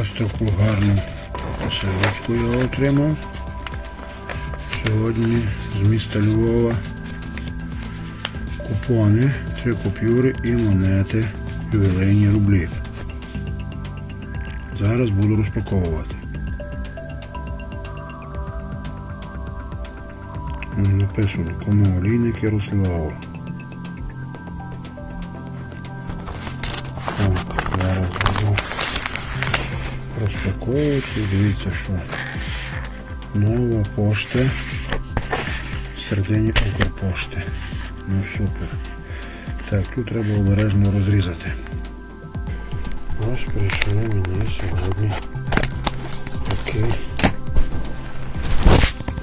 Ось таку гарну посилочку я отримав. Сьогодні з міста Львова купони, три купюри і монети ювілейні рублі. Зараз буду розпаковувати. Написано кому олійник Ярослав. Розпаковувати. Дивіться, що нова пошта середині Укрпошти. Ну супер. Так, тут треба обережно розрізати. Ось прийшли мені сьогодні такі,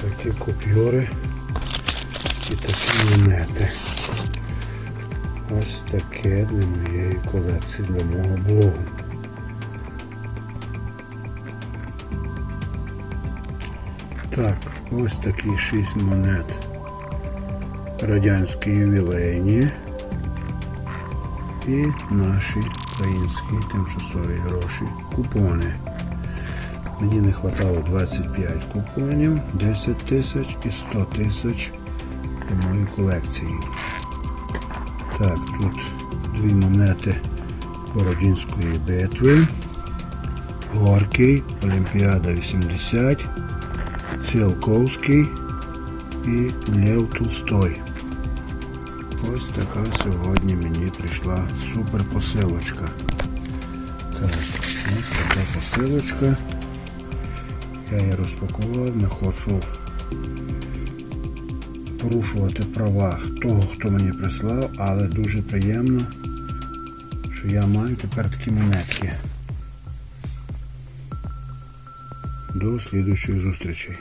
такі купюри і такі монети. Ось таке для моєї колекції, для мого блогу. Так, ось такі шість монет. Радянські ювілейні і наші українські тимчасові гроші. Купони. Мені не вистачало 25 купонів, 10 тисяч і 100 тисяч до моєї колекції. Так, тут дві монети Бородінської битви. Горький, Олімпіада 80, Ціолковський і Лев Толстой. Ось така сьогодні мені прийшла супер посилочка. Так, ось така посилочка. Я її розпакував, не хочу порушувати права того, хто мені прислав, але дуже приємно, що я маю тепер такі монетки. До слідуючих зустрічей.